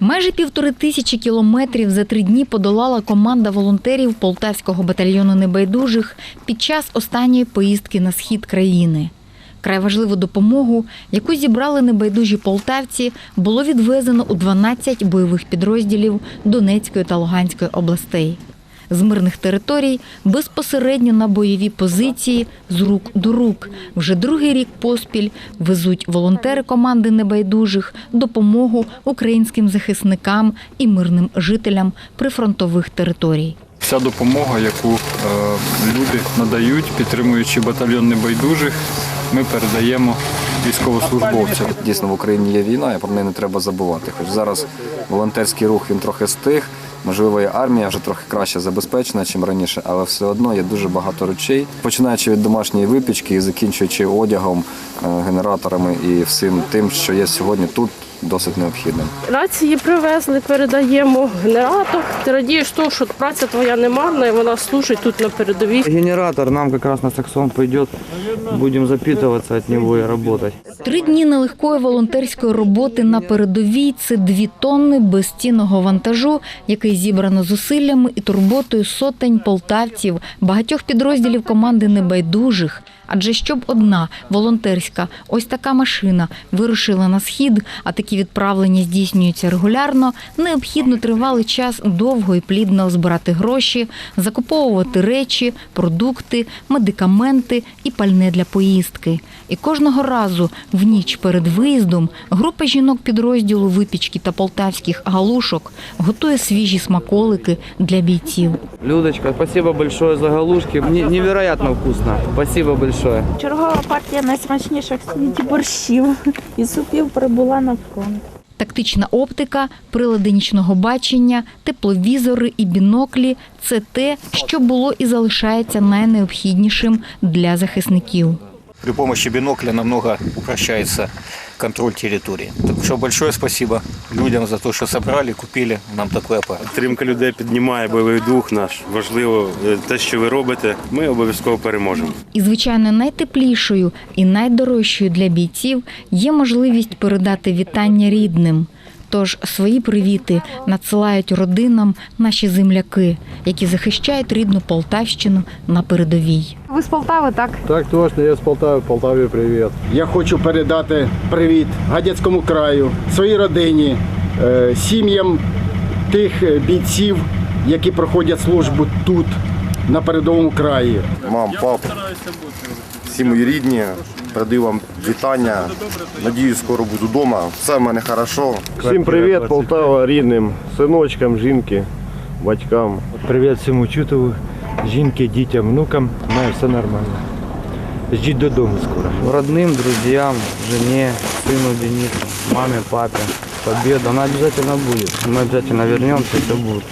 Майже півтори тисячі кілометрів за три дні подолала команда волонтерів Полтавського батальйону небайдужих під час останньої поїздки на схід країни. Край важливу допомогу, яку зібрали небайдужі полтавці, було відвезено у 12 бойових підрозділів Донецької та Луганської областей. З мирних територій безпосередньо на бойові позиції з рук до рук. Вже другий рік поспіль везуть волонтери команди небайдужих допомогу українським захисникам і мирним жителям прифронтових територій. Вся допомога, яку е, люди надають, підтримуючи батальйон небайдужих, ми передаємо військовослужбовцям. Дійсно, в Україні є війна, і про неї не треба забувати. Хоч зараз волонтерський рух він трохи стих. Можливо, і армія вже трохи краще забезпечена, ніж раніше, але все одно є дуже багато речей, починаючи від домашньої випічки і закінчуючи одягом, генераторами і всім тим, що є сьогодні тут, досить необхідним. Рації привезли, передаємо генератор. Ти радієш того, що праця твоя не марна, і вона служить тут на передовій. Генератор нам как раз на саксон пойдет. Будем запитываться от него и работать. Три дні нелегкої волонтерської роботи на передовій це дві тонни безцінного вантажу, який зібрано зусиллями і турботою сотень полтавців, багатьох підрозділів команди небайдужих. Адже щоб одна волонтерська ось така машина вирушила на схід, а такі відправлення здійснюються регулярно, необхідно тривалий час довго і плідно збирати гроші, закуповувати речі, продукти, медикаменти і пальне для поїздки. І кожного разу в ніч перед виїздом група жінок підрозділу випічки та полтавських галушок готує свіжі смаколики для бійців. Людочка, спасибо большое за галушки. Невероятно вкусно. Спасибо большое. Чергова партія найсмачніших в світі борщів і супів прибула на фронт. Тактична оптика, прилади нічного бачення, тепловізори і біноклі це те, що було і залишається найнеобхіднішим для захисників. При помощи бінокля намного упрощается контроль территории. Так что большое спасибо людям за то, что собрали, купили нам такой аппарат. Підтримка людей піднімає бойовий дух наш. Важливо е, те, що ви робите. Ми обов'язково переможемо. І, звичайно, найтеплішою і найдорожчою для бійців є можливість передати вітання рідним. Тож свої привіти надсилають родинам наші земляки, які захищають рідну Полтавщину на передовій. Ви з Полтави, так? Так точно, я з Полтави, Полтаві привіт. Я хочу передати привіт Гадяцькому краю, своїй родині, е, сім'ям тих е, бійців, які проходять службу тут, на передовому краї. Мам, пап, всі мої рідні, передаю вам вітання. Надіюсь, скоро буду вдома. Все в мене хорошо. Всім привіт, Полтава, рідним, синочкам, жінки, батькам. Привіт всьому чутову, жінки, дітям, внукам. Має все нормально. Ждіть додому скоро. Родным, друзьям, жене, сыну Денису, маме, папе. Победа, она обязательно будет. Мы обязательно вернемся, все будет.